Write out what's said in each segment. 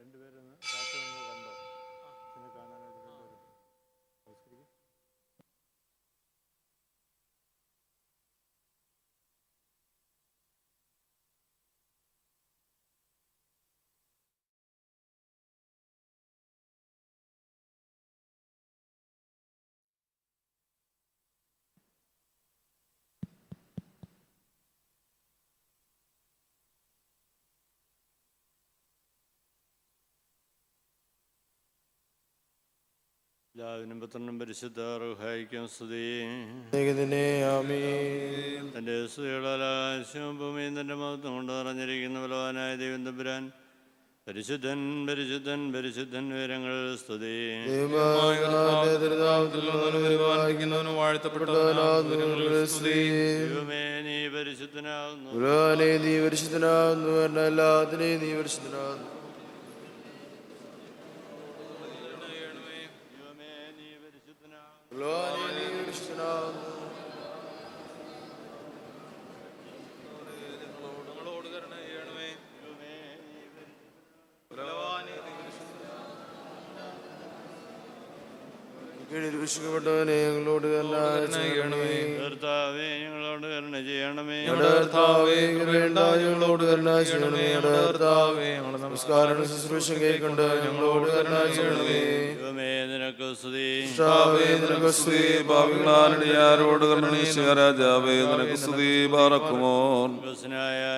രണ്ടുപേരൊന്ന് കാത്തു എല്ലാവിനും പുത്രനും പരിശുദ്ധ റുഹായിക്കും തന്റെ മഹത്വം കൊണ്ട് നിറഞ്ഞിരിക്കുന്ന ബലവാനായ ദൈവം തമ്പുരാൻ പരിശുദ്ധൻ പരിശുദ്ധൻ പരിശുദ്ധൻ വിവരങ്ങൾ സ്തുതി. ദൈവമേ നീ പരിശുദ്ധനാകുന്നു. നീ പരിശുദ്ധനാകുന്നു. എല്ലാത്തിനെയും നീ പരിശുദ്ധനാകുന്നു. പരിശുദ്ധനാകുന്നു പുരാനെ നീ ഞങ്ങളോട്. കർത്താവേ ഞങ്ങളോട് കരുണ ചെയ്യണമേ. കർത്താവേ വേണ്ട ഞങ്ങളോട് കരുണ ചെയ്യണമേ. കർത്താവേ ഞങ്ങളുടെ നമസ്കാരം ശുശ്രൂഷ ഞങ്ങളോട് കരുണ ചെയ്യണമേ.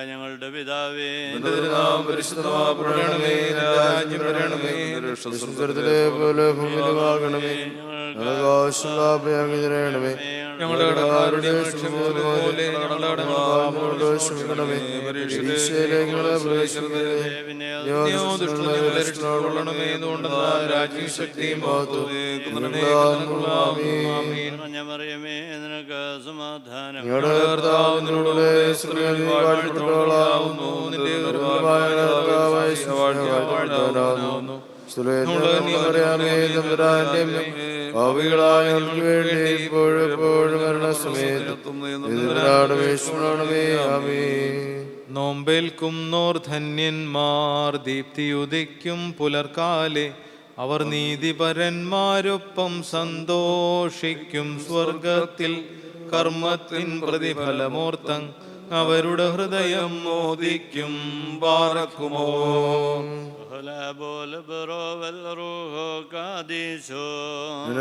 ഞങ്ങളുടെ പിതാവേ. പരിശുദ്ധമാ രാജ്യം പോലെ ആവശ്യമുള്ള അഭയം തരണമേ ഞങ്ങളുടെ കടക്കാരുടെ പോലെ ഞങ്ങളുടെ ഞങ്ങളോട് ക്ഷമിക്കണമേ പരീക്ഷയിലേക്ക് ഞങ്ങളെ പ്രവേശിക്കരുതേ. പിന്നെ ദൈവ ദുഷ്ടതകളെ രക്ഷിക്കണമേ. എന്തുകൊണ്ടെന്നാൽ രാജ്യവും ശക്തിയും നിനക്ക് സമാധാനം ഞങ്ങളുടെ കർത്താവ് നിന്നോടുകൂടെ സ്ത്രീകളിൽ നീ വാഴ്ത്തപ്പെട്ടവളാകുന്നു. നിന്റെ ദുർബലമായ കർത്താവായ ഈശോയെ വാഴ്ത്തപ്പെട്ടവനാകുന്നു. സ്തുതിയെ നീ പറയാമേ തമ്പുരാന്റെ ഭാവികളായ ഞങ്ങൾക്ക് നോമ്പേൽക്കും നോർ ധന്യന്മാർ ദീപ്തിയുദിക്കും പുലർക്കാലെ അവർ നീതിപരന്മാരൊപ്പം സന്തോഷിക്കും സ്വർഗത്തിൽ കർമ്മത്തിൻ പ്രതിഫലമോർത്തം. അവരുടെ ഹൃദയം മോദിക്കും പാറക്കുമോ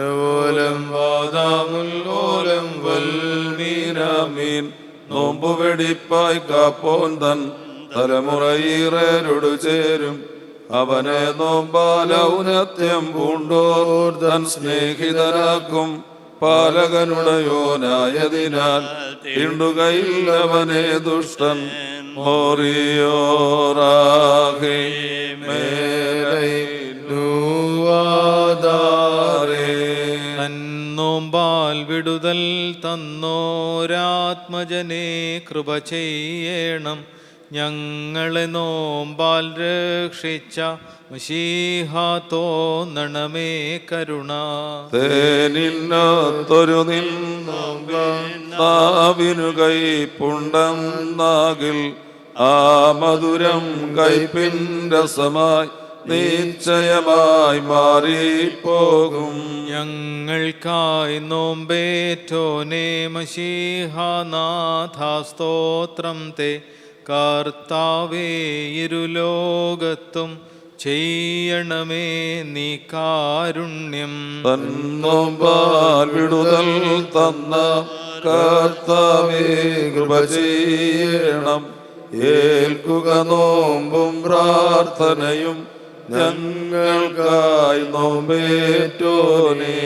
ോലം വാദാമുല്ലോലം വൽമീനാമീൻ നോമ്പു വെടിപ്പായി കാപ്പോൻ തൻ തലമുറയിറോട് ചേരും. അവനെ നോമ്പാലൗനത്യം പൂണ്ടോർ തൻ സ്നേഹിതനാക്കും. പാലകനുടയോനായതിനാൽ തിണ്ടുകയില്ലവനെ ദുഷ്ടൻ തന്നോമ്പാൽ വിടുതൽ തന്നോരാത്മജനെ കൃപ ചെയ്യണം. ഞങ്ങളെ നോമ്പാൽ രക്ഷിച്ച മഷീഹ തോന്നണമേ കരുണ. തേനില്ലാത്തൊരു നിന്നാവിനു കൈപ്പുണ്ടം നാകിൽ ആ മധുരം കൈപ്പിൻ രസമായി നിശ്ചയമായി മാറിപ്പോകും. ഞങ്ങൾക്കായി നോമ്പേറ്റോനെ മഷീഹാനാഥ സ്തോത്രം തേ. കർത്താവേ ഇരുലോകത്തും ചെയ്യണമേ നീ കാരുണ്യം. തന്നോമ്പാൽ വിടുതൽ തന്ന കർത്താവേ കൃപ ചെയ്യണം. ഏൽക്കുക നോമ്പും പ്രാർത്ഥനയും ഞങ്ങൾക്കായി നോമ്പേറ്റോനേ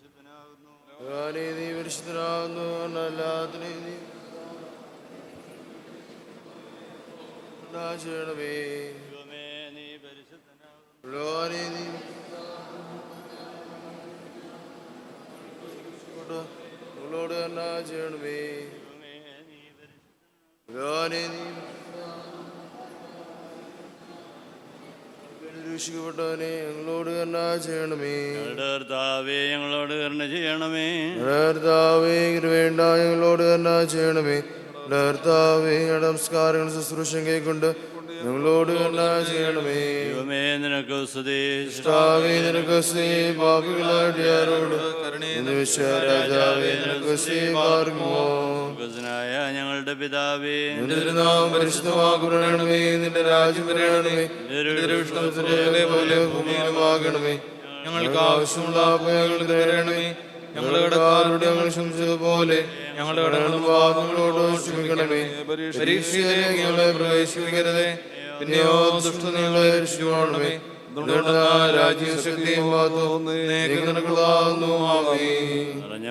നീ പരിശുദ്ധനാകുന്നു നീ ചെയ്യണമേ ചെയ്യണം നീ ചെയ്യണമേ ദൈവമേ നീ പരിശുദ്ധനാകുന്നു ഭഗവാനേ നീ രക്ഷിക്കപ്പെട്ടവനെ ഞങ്ങളോട് കരുണ ചെയ്യണമേ. ഞങ്ങളുടെ കർത്താവേ ഞങ്ങളോട് കരുണ ചെയ്യണമേ. കർത്താവേ വേണ്ട ഞങ്ങളോട് കരുണ ചെയ്യണമേ. കർത്താവേ നമസ്കാരങ്ങൾ ശുശ്രൂഷം കൈക്കൊണ്ട് ഞങ്ങളോട് കരുണ ചെയ്യണമേ. നിനക്ക് സ്തുതി കർത്താവേ നിനക്ക് സ്നേ പാപികളാടിയാരോട് രാജാവേ നിനക്ക് സ്നേ പാർക്കുമോ? സ്വർഗസ്ഥനായ ഞങ്ങളുടെ പിതാവേ നിന്റെ തിരുനാമം പരിശുദ്ധമാകണമേ നിന്റെ രാജ്യം വരണമേ തിരുവിഷ്ണത്തിലെ പോലെ ഭൂമിയിലുമാകണമേ ഞങ്ങൾക്ക് ആവശ്യമുള്ള അഭയങ്ങൾ തരണമേ. ഞങ്ങളുടെ കടക്കാരോട് ഞങ്ങൾ ക്ഷമിച്ചതുപോലെ ഞങ്ങളുടെ കടങ്ങളും പാപങ്ങളോട് ക്ഷമിക്കണമേ. പരീക്ഷയിലേക്ക് ഞങ്ങളെ പ്രവേശിപ്പിക്കരുതേ. പിന്നെയോ ദുഷ്ട രക്ഷിച്ചുകൊള്ളണമേ.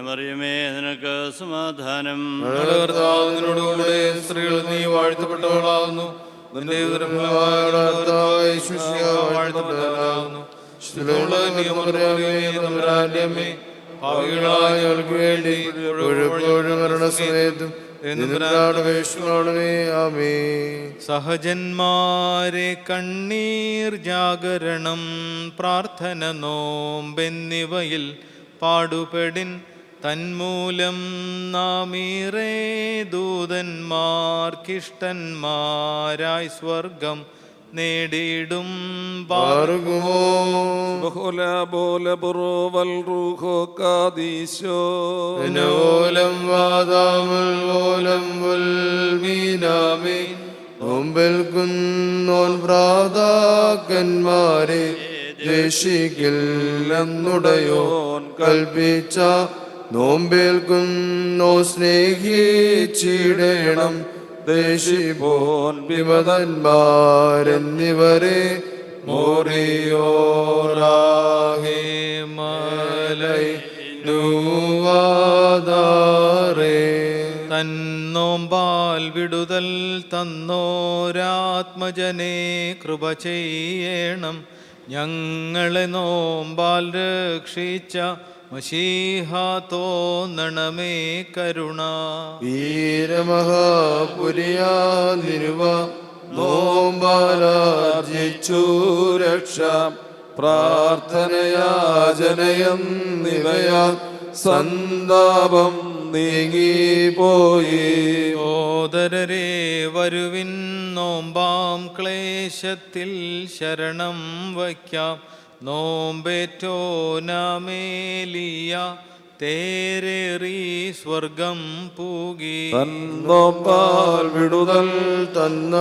മറിയമേ നിനക്ക് സമാധാനം. നിന്നോടുകൂടെ സ്ത്രീകൾ നീ വാഴ്ത്തപ്പെട്ടവളാകുന്നു. നിന്റെ വാഴ്ത്തപ്പെട്ടവളാകുന്നു ഭാവികളായ ഞങ്ങൾക്ക് വേണ്ടി ഒഴുപ്പോഴും മരണസമയത്തും സഹജന്മാരെ കണ്ണീർ ജാഗരണം പ്രാർത്ഥന നോമ്പെന്നിവയിൽ പാടുപെടിൻ തന്മൂലം നാമീറേ ദൂതന്മാർക്കിഷ്ടന്മാരായി സ്വർഗം നേടിയിടും ഓലം വാദാമൽ ഓലം മീനാമേ നോമ്പൽ കുന്നോൻ ഭ്രാതാക്കന്മാരെ ദ്വേഷിക്കില്ലെന്നുടയോൻ കൽപ്പിച്ച. നോമ്പേൽക്കുന്നോ സ്നേഹിച്ചിടണം. ദേശിപ്പോൻ വിമതന്മാരെന്നിവരെ മോറിയോറാഹേ മലൈ നൂവാദാറേ. തന്നോമ്പാൽ വിടുതൽ തന്നോരാത്മജനെ കൃപ ചെയ്യണം. ഞങ്ങളെ നോമ്പാൽ രക്ഷിച്ച മഷീഹ തോന്നണമേ കരുണ. വീരമഹാപുരിയാ നിരുവ നോമ്പാലാർജിച്ചു രക്ഷ. പ്രാർത്ഥനയാചനയം നിവയാ സന്താപം നീങ്ങിപ്പോയി സോദരരെ വരുവിൻ നോമ്പാം ക്ലേശത്തിൽ ശരണം വയ്ക്കാം. നോമ്പേറ്റോ നാമേലിയ തേരേറി സ്വർഗം പൂകി. തന്നോപ്പാൽ വിടുതൽ തന്ന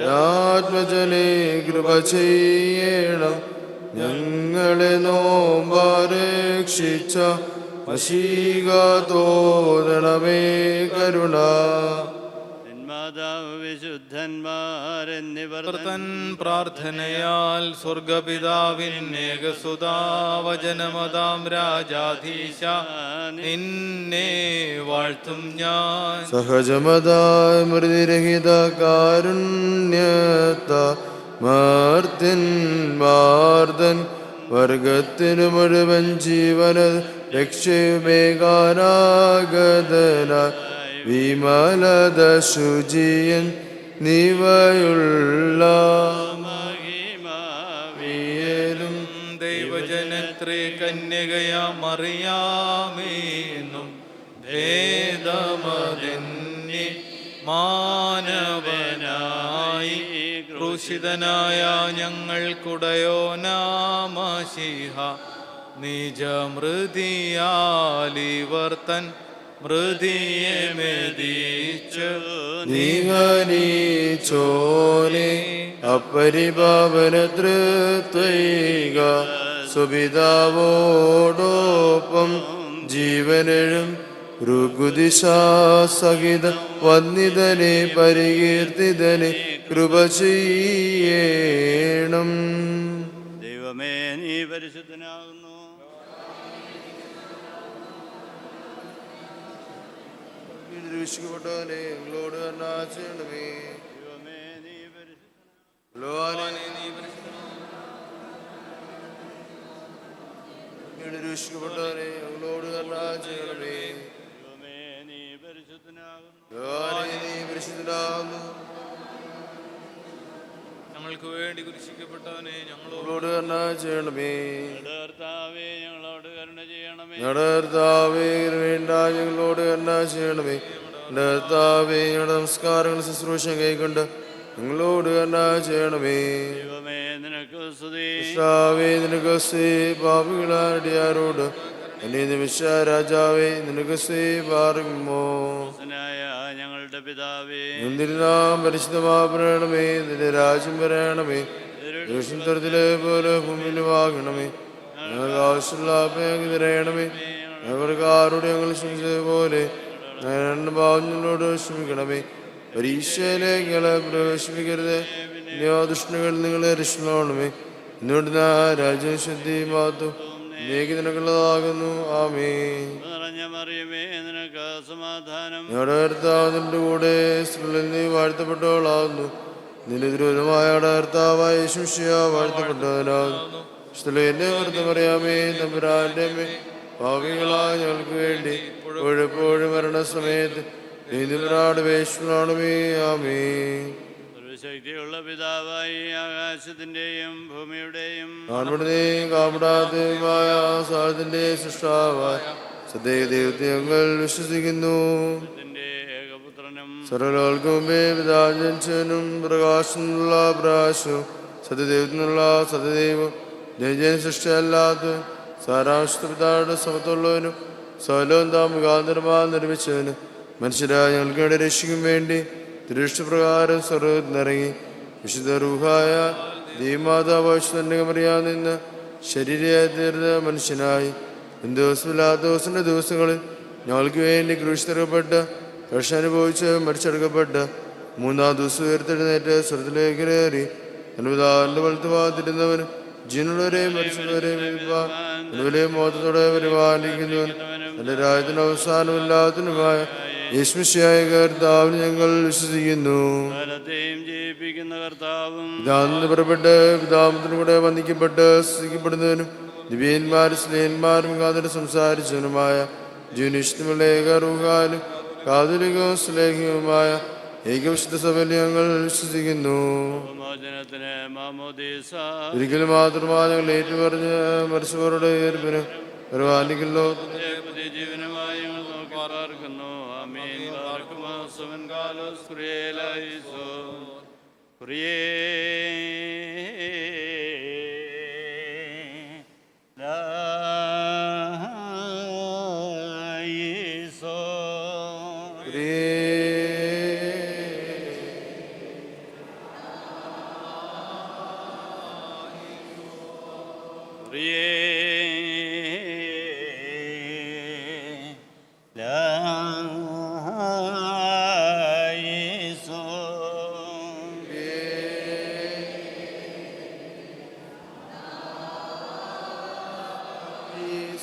രാജ്മജനെ കൃപ ചെയ്യണം ഞങ്ങളെ നോമ്പാരക്ഷിച്ച വശീകാതോരണമേ കരുണ. മാതാവ് വിശുദ്ധന്മാരെന്നിവർ തൻ പ്രാർത്ഥനയാൽ സ്വർഗപിതാവിൻ ഏകസുതാവചനമതാം രാജാധീശ. നിന്നെ വാഴ്ത്തും ഞാൻ. സഹജമതായ മൃതിരഹിത കാരുണ്യത മാർത്തിൻ മാർദ്ദൻ വർഗത്തിനു മുഴുവൻ ജീവന രക്ഷയുമേകാനാഗതന വിമലത ശുചിയൻ നിവയുള്ള മഹിമാവിയലും ദൈവജനത്രേ കന്യകയാ മറിയാമേന്നും ഭേദമതെന്നെ മാനവനായി ക്രൂശിതനായ ഞങ്ങൾക്കുടയോ നാമശിഹ നിജമൃതിയാലിവർത്തൻ മൃതിയെ മെതിച്ചു. അപരിപാവന തൃത്വൈക സുപിതാവോടൊപ്പം ജീവനും ഋഗുദിശാസഹിത വന്നിതനെ പരികീർത്തിതനെ കൃപ ചെയ്യണം. ദൈവമേ നീ പരിശുദ്ധനാകുന്നു നിരീക്ഷിക്കപ്പെട്ടവനെ ഞങ്ങളോട് കരുണ ചെയ്യണമേ ദൈവമേ നീ പരിശുദ്ധനാകുന്നു. ലോഹാനെ നിരീക്ഷിക്കപ്പെട്ടവനെ ഞങ്ങളോട് ദൈവമേ നീ പരിശുദ്ധനാകുന്നു. ഞങ്ങൾക്ക് വേണ്ടി കുരിശിക്കപ്പെട്ടവനെ ഞങ്ങളോട് കരുണ ചെയ്യണമേ ഞങ്ങളുടെ കരുണ ചെയ്യണമേ. ഞങ്ങളുടെ കരുണ ചെയ്യണമേ കർത്താവേ ഞങ്ങളുടെ നമസ്കാരങ്ങൾ ശുശ്രൂഷ കൈക്കൊണ്ട് നിങ്ങളോട് കരുണ ചെയ്യണമേ. കർത്താവേ നിനക്ക് സേ പാപികളാടിയാരോട് എന്നെ നിമിഷ രാജാവേ നിനക്ക് സേ പാറുമോ ഞങ്ങളുടെ പിതാവേ. എന്തിനാം പരിശുദ്ധമാപരണമേ നിന്റെ രാജ്യം വരണമേ ദൂഷണത്തിലെ പോലെ ഭൂമിയിലുമാകണമേ ഞങ്ങൾക്ക് ആവശ്യമുള്ള അഭയം തരയണമേ. ഞങ്ങൾക്ക് ആരോട് ഞങ്ങൾ ക്ഷമിച്ചതുപോലെ ഞങ്ങളുടെ ഭാവങ്ങളോട് ക്ഷമിക്കണമേ പരീക്ഷയിലെ ഞങ്ങളെ പ്രവേശിപ്പിക്കരുത്. ദുഷ്ണുകൾ നിങ്ങളെ രക്ഷിക്കണമേ. എന്നോട് രാജശുദ്ധി ശുദ്ധി മാത്തു നീക്ക് ആമേ നിനക്ക് സമാധാനം. ഞങ്ങളുടെ കൂടെ സ്ത്രീകളിൽ നീ വാഴ്ത്തപ്പെട്ടവളാകുന്നു. നിന്റെ ദുരിതമായ കർത്താവായ ശുഷ്യ വാഴ്ത്തപ്പെട്ടവനാകുന്നു. തമ്പുരാന്റെ ഞങ്ങൾക്ക് വേണ്ടി എപ്പോഴും മരണസമയത്ത് നീതിപരാട് വേഷണമേ ആമേ ശക്തിയുള്ള പിതാവായി ആകാശത്തിന്റെയും ഭൂമിയുടെയും കാണപ്പെടുന്നേയും കാപ്പിടാത്തതുമായ സാഹത്തിന്റെ സൃഷ്ടാവായ സദൈവ ദൈവത്തെ ഞങ്ങൾ വിശ്വസിക്കുന്നു പിതാജനും പ്രകാശനുള്ള പ്രാശു സത്യദൈവത്തിനുള്ള സത്യദൈവം ജയജന സൃഷ്ടിയല്ലാത്ത സാരാംശപിതായുടെ സമത്തുള്ളവനും സകലവും താ മുഖാന്തരമാ നിർമ്മിച്ചവനും മനുഷ്യരായ ഞങ്ങൾക്ക് വേണ്ടി രക്ഷിക്കും വേണ്ടി തിരുഷ്ടപ്രകാരം സ്വർഗത്തിനിറങ്ങി വിശുദ്ധ റൂഹായ ദൈവമാതാവാശുതന്റെ കമറിയാൻ നിന്ന് ശരീരയായി തീർന്ന മനുഷ്യനായി. ദിവസമില്ലാത്ത ദിവസത്തിന്റെ ദിവസങ്ങളിൽ ഞങ്ങൾക്ക് വേണ്ടി ക്രൂശിതരപ്പെട്ട് രക്ഷ അനുഭവിച്ച് മരിച്ചെടുക്കപ്പെട്ട് മൂന്നാം ദിവസം ഉയർത്തെഴുന്നേറ്റ് സ്വർഗത്തിലേക്ക് കയറി അനുപിതാവിന്റെ വലത്ത് ജീനുള്ളവരെയും മരിച്ചവരെയും മോദത്തോടെ പരിപാലിക്കുന്നവൻ എന്റെ രാജ്യത്തിന് അവസാനമില്ലാത്തതിനുമായ യേശുമിശിയായ കർത്താവിൽ ഞങ്ങൾ വിശ്വസിക്കുന്നു. ജയിപ്പിക്കുന്ന കർത്താവും പിതാവിന് പുറപ്പെട്ട് പിതാമത്തിനും കൂടെ വന്ദിക്കപ്പെട്ട് സ്തുതിക്കപ്പെടുന്നതിനും ദിവ്യന്മാരും സ്നേഹന്മാരും കാതിന് സംസാരിച്ചവനുമായ ജീവനിഷ്ഠമുള്ള ഏകറുഹാലും കാതുലികവും സ്ലേഹവുമായ ഏകവിശുദ്ധ സഭയിൽ ഞങ്ങൾ വിശ്വസിക്കുന്നു. ഒരിക്കലും മാത്രമാണ് ഞങ്ങൾ ഏറ്റുപറഞ്ഞ് മരിച്ചവരുടെ ഏർപ്പിന് പരിപാലിക്കുന്നു പുതിയ ജീവനമായി ഞങ്ങൾ നോക്കി പാർക്കുന്നു ആമീൻ. പാർക്കുമാ സുവൻ കാലോസ് കുറിയേലായിസോ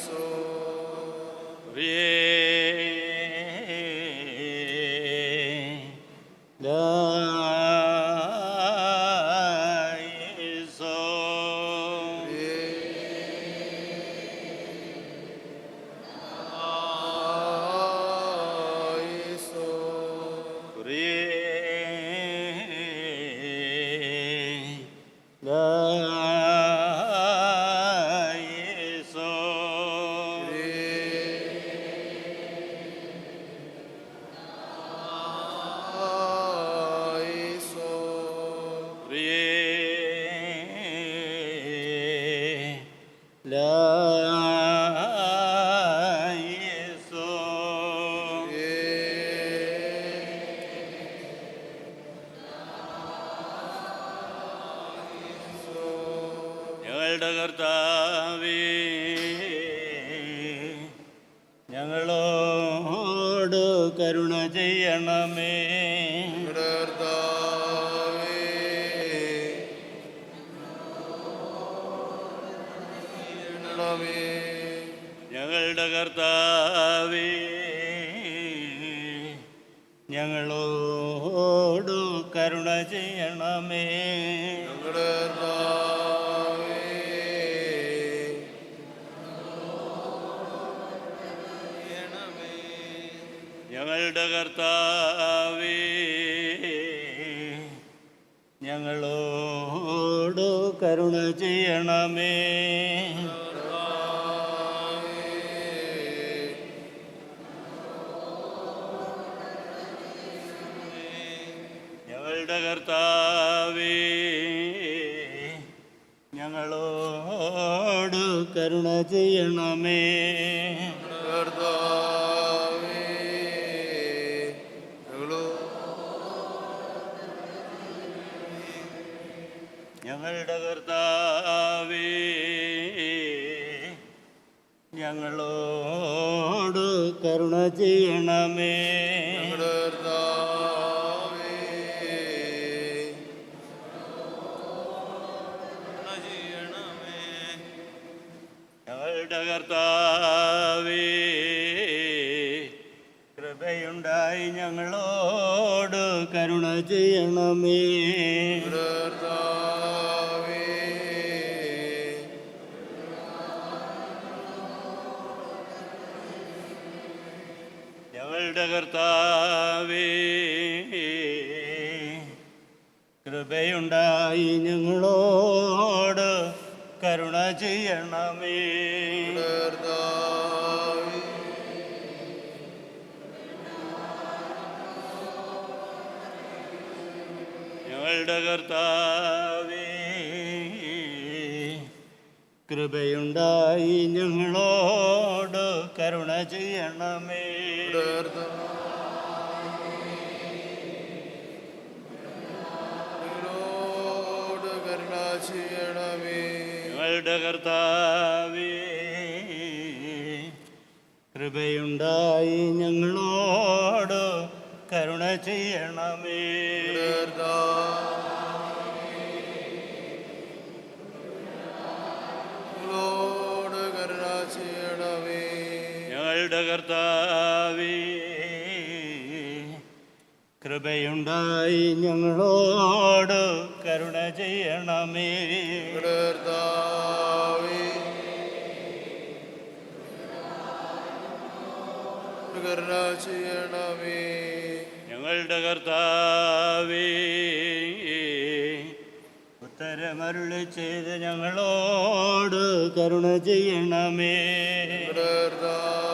ഞങ്ങളുടെ ഞങ്ങളുടെ കർത്താവേ, ഞങ്ങളുടെ കരുണ ചെയ്യണമേ. ചെയ്യണമേ. ഞങ്ങളുടെ കർത്താവേ ഞങ്ങളോട് കരുണ ചെയ്യണമേ. ചെയ്യണമേ ഞങ്ങളുടെ കർത്താവേ, കൃപയുണ്ടായി ഞങ്ങളോട് കരുണ ചെയ്യണമേ കൃപയുണ്ടായി ഞങ്ങളോട് കരുണ ചെയ്യണമേ. ഞങ്ങളോട് കരുണ ചെയ്യണമേ. ഞങ്ങളുടെ കർത്താവേ കൃപയുണ്ടായി ഞങ്ങളോട് കരുണ ചെയ്യണമേ. കർത്താവേ കൃപയുണ്ടായി ഞങ്ങളോട് കരുണ ചെയ്യണമേ. കർത്താവേ കരുണ ചെയ്യണമേ. ഞങ്ങളുടെ കർത്താവേ ഉത്തരമരുളി ചെയ്ത് ഞങ്ങളോട് കരുണ ചെയ്യണമേ. കർത്താവേ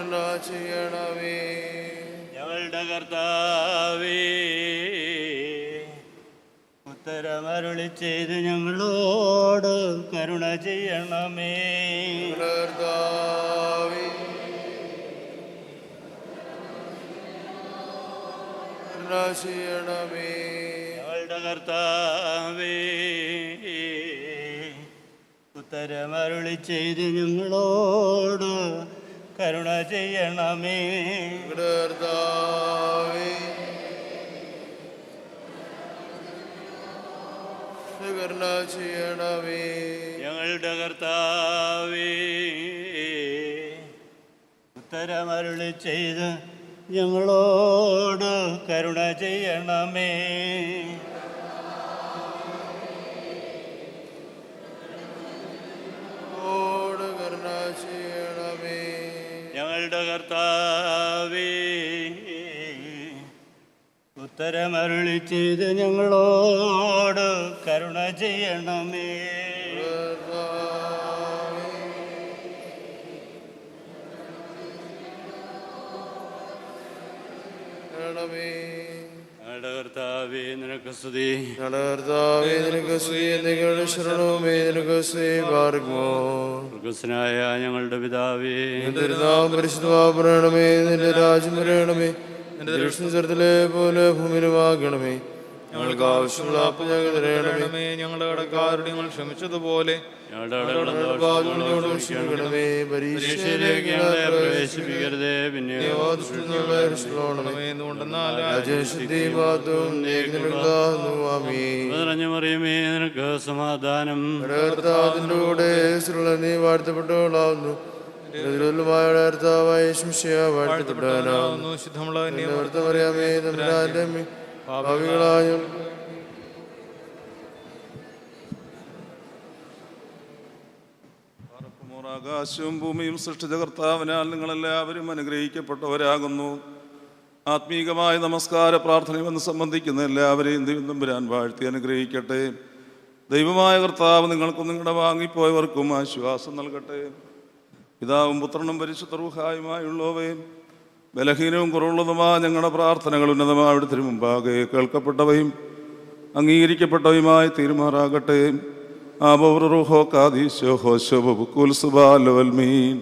കരുണ ചെയ്യണമേ. ഞങ്ങളുടെ കർത്താവേ ഉത്തരമരുളി ചെയ്ത് ഞങ്ങളോട് കരുണ ചെയ്യണമേ. കർത്താവേ കരുണ ചെയ്യണമേ. ഞങ്ങളുടെ കർത്താവേ ഉത്തരമരുളി ചെയ്ത് ഞങ്ങളോട് കരുണ ചെയ്യണമേ. കരുണ ചെയ്യണമേ. ഞങ്ങളുടെ കർത്താവേ ഉത്തരമരുളി ചെയ്ത് ഞങ്ങളോട് കരുണ ചെയ്യണമേ. കർത്താവേ ഉത്തരമരുളി ചെയ്ത് ഞങ്ങളോട് കരുണ ചെയ്യണമേ. കർത്താവേ നിനക്ക് സ്തുതി. ഞങ്ങളുടെ കർത്താവേ നിനക്ക് സ്ത്രീ നിങ്ങളുടെ ശരണവുമേ നിനക്ക് സ്ത്രീ പാർക്കുമോ മൃഗസ്നായ ഞങ്ങളുടെ പിതാവേ. നിന്റെ രാജ്യം വരണമേ നിന്റെ ദക്ഷിണത്തിലെ പോലെ ഭൂമിയിലുമാകണമേ ഞങ്ങൾക്ക് ആവശ്യമുള്ള അപ്പം ഞങ്ങൾ തരണമേ തരണമേ ഞങ്ങളുടെ കടക്കാരുടെ ഞങ്ങൾ ക്ഷമിച്ചതുപോലെ പ്രവേശിപ്പിക്കരുതേ. പിന്നെ മറിയമേ നിനക്ക് സമാധാനം. കൂടെ നീ ശുദ്ധമുള്ള അറിയാമേ തമ്പുരാന്റെ ഭാവികളായ ആകാശവും ഭൂമിയും സൃഷ്ടിച്ച കർത്താവിനാൽ നിങ്ങളെല്ലാവരും അനുഗ്രഹിക്കപ്പെട്ടവരാകുന്നു. ആത്മീകമായ നമസ്കാര പ്രാർത്ഥനയുമെന്ന് സംബന്ധിക്കുന്ന എല്ലാവരെയും ദൈവം തമ്പുരാൻ വാഴ്ത്തി അനുഗ്രഹിക്കട്ടെ. ദൈവമായ കർത്താവ് നിങ്ങൾക്കും നിങ്ങളുടെ വാങ്ങിപ്പോയവർക്കും ആശ്വാസം നൽകട്ടെ. പിതാവും പുത്രനും പരിശുദ്ധ റൂഹായുമായുള്ളവയും ബലഹീനവും കുറവുള്ളതുമായ ഞങ്ങളുടെ പ്രാർത്ഥനകൾ ഉന്നതമായ അവിടുത്തെ മുമ്പാകെ കേൾക്കപ്പെട്ടവയും അംഗീകരിക്കപ്പെട്ടവയുമായി തീരുമാറാകട്ടെ. ആബോറോഹോ കാദീശോ ഹോശോ ബുക്കുൽ സുബാലോൽമീൻ